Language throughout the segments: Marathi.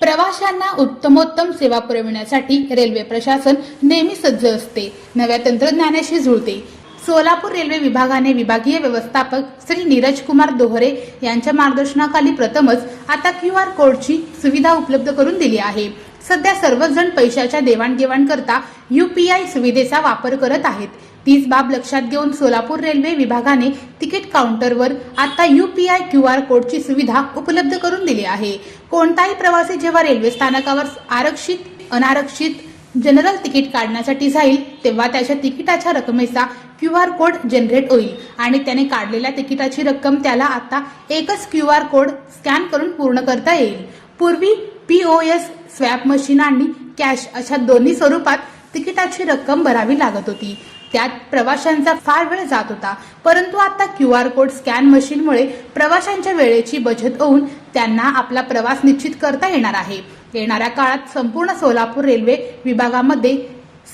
प्रवाशांना उत्तमोत्तम सेवा पुरविण्यासाठी रेल्वे प्रशासन नेहमी सज्ज असते. नव्या तंत्रज्ञानाशी जुळते. सोलापूर रेल्वे विभागाने विभागीय व्यवस्थापक श्री नीरज कुमार दोहरे यांच्या मार्गदर्शनाखाली प्रथमच आता क्यू आर कोडची सुविधा उपलब्ध करून दिली आहे. सध्या सर्वच जण पैशाच्या देवाणघेवाण करता युपीआय सुविधेचा वापर करत आहेत. तीच बाब लक्षात घेऊन सोलापूर रेल्वे विभागाने तिकीट काउंटरवर आता युपीआय क्यू आर कोडची सुविधा उपलब्ध करून दिली आहे. कोणताही प्रवासी जेव्हा रेल्वे स्थानकावर आरक्षित अनारक्षित जनरल तिकीट काढण्यासाठी जाईल तेव्हा त्याच्या तिकिटाच्या रकमेचा क्यू आर कोड जनरेट होईल आणि त्याने काढलेल्या तिकिटाची रक्कम त्याला आता एकच क्यू आर कोड स्कॅन करून पूर्ण करता येईल. पूर्वी पीओएस स्वॅप मशीन आणि कॅश अशा दोन्ही स्वरूपात तिकिटाची रक्कम भरावी लागत होती. त्यात प्रवाशांचा फार वेळ जात होता. परंतु आता क्यू आर कोड स्कॅन मशीनमुळे प्रवाशांच्या वेळेची बचत होऊन त्यांना आपला प्रवास निश्चित करता येणार आहे. येणाऱ्या काळात संपूर्ण सोलापूर रेल्वे विभागामध्ये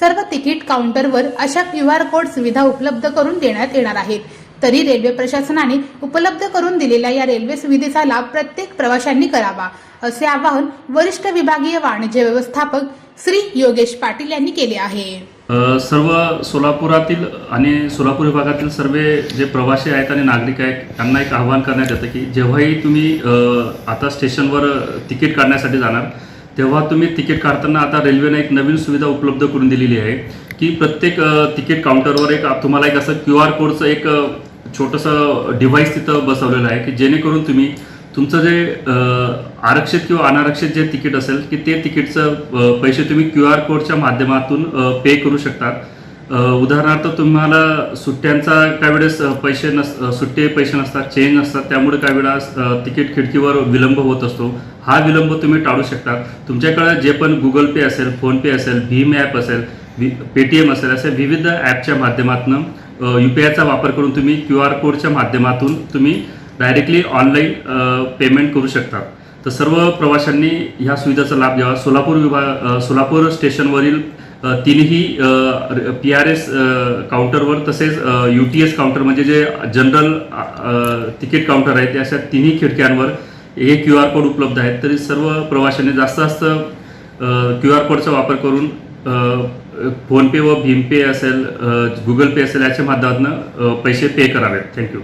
सर्व तिकीट काउंटरवर अशा क्यू आर कोड सुविधा उपलब्ध करून देण्यात येणार आहेत. तरी रेल्वे प्रशासनाने उपलब्ध करून दिलेल्या या रेल्वे सुविधेचा लाभ प्रत्येक प्रवाशांनी करावा असे आवाहन वरिष्ठ विभागीय वाणिज्य व्यवस्थापक श्री योगेश पाटील यांनी केले आहे. सर्व सोलापुरातील आणि सोलापूर विभागातील सर्व जे प्रवासी आहेत आणि नागरिक आहेत त्यांना एक आवाहन करण्यात येतं की जेव्हाही तुम्ही आता स्टेशनवर तिकीट काढण्यासाठी जाणार तेव्हा तुम्ही तिकीट काढताना आता रेल्वेने एक नवीन सुविधा उपलब्ध करून दिलेली आहे की प्रत्येक तिकीट काउंटरवर एक तुम्हाला एक असं क्यू आर कोडचं एक छोटंसं डिव्हाइस तिथं बसवलेलं आहे की जेणेकरून तुम्ही तुमचं जे आरक्षित किंवा अनारक्षित जे तिकीट असेल की ते तिकीटचं पैसे तुम्ही क्यू आर कोडच्या माध्यमातून पे करू शकता उदाहरणार्थ तुम्हाला सुट्ट्यांचा काही वेळेस पैसे नस सुट्टे पैसे नसतात चेंज नसतात त्यामुळे काही वेळा तिकीट खिडकीवर विलंब होत असतो. हा विलंब तुम्ही टाळू शकता तुमच्याकडे जे पण गुगल पे असेल फोनपे असेल भीम ॲप असेल पेटीएम असेल असे विविध ॲपच्या माध्यमातून यू पी आयचा वापर करून तुम्ही क्यू आर कोडच्या माध्यमातून तुम्ही डायरेक्टली ऑनलाईन पेमेंट करू शकता तर सर्व प्रवाशांनी ह्या सुविधेचा लाभ घ्यावा. सोलापूर विभाग सोलापूर स्टेशनवरील तिन्ही पी आर एस काउंटरवर तसेच यू टी एस काउंटर म्हणजे जे जनरल तिकीट काउंटर आहे ते अशा तिन्ही खिडक्यांवर हे क्यू आर कोड उपलब्ध आहेत. तरी सर्व प्रवाशांनी जास्त जास्त क्यू आर कोडचा वापर करून फोनपे व भीमपे असेल गुगल पे असेल याच्या माध्यमातून पैसे पे करावेत. थँक्यू